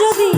যদি